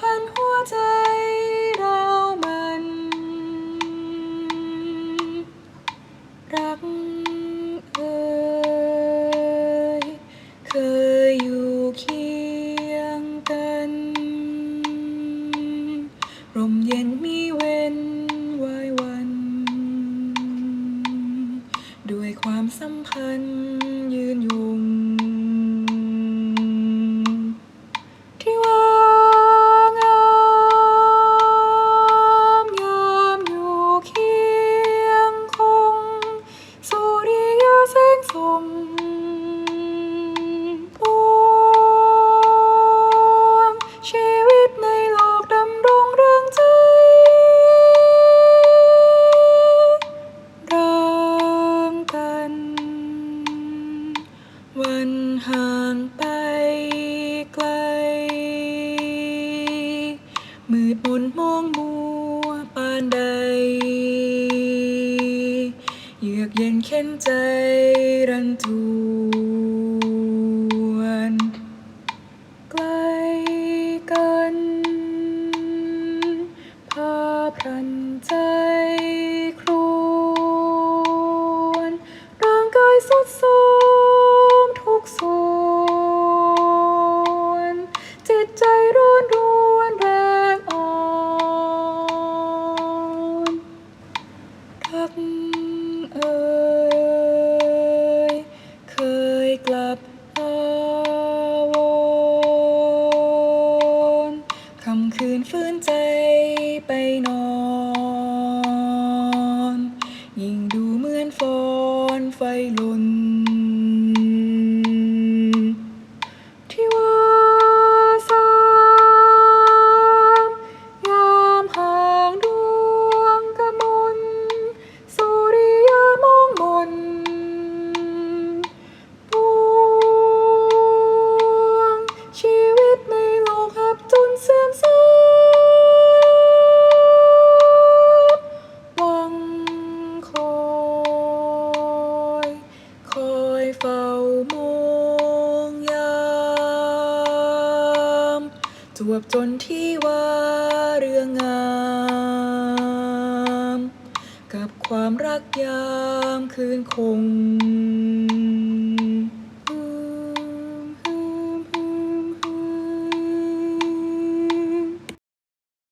พันหัวใจเรามัน รักเอ่ยเคยอยู่เคียงกัน ร่มเย็นมีเว้นวายวัน ด้วยความสัมพันธ์ยืนอยู่ ห่างไปไกล มืดมนมองมัวปานใด เยือกเย็นเข็นใจรันทวนไกลกันพาพรันใจครวนร่างกายสุดโทร คำคืนฟื้นใจไปนอน ยิ่งดูเหมือนฟอนไฟลน จวบจนที่ว่าเรื่องงาม กับความรักยามคืนคง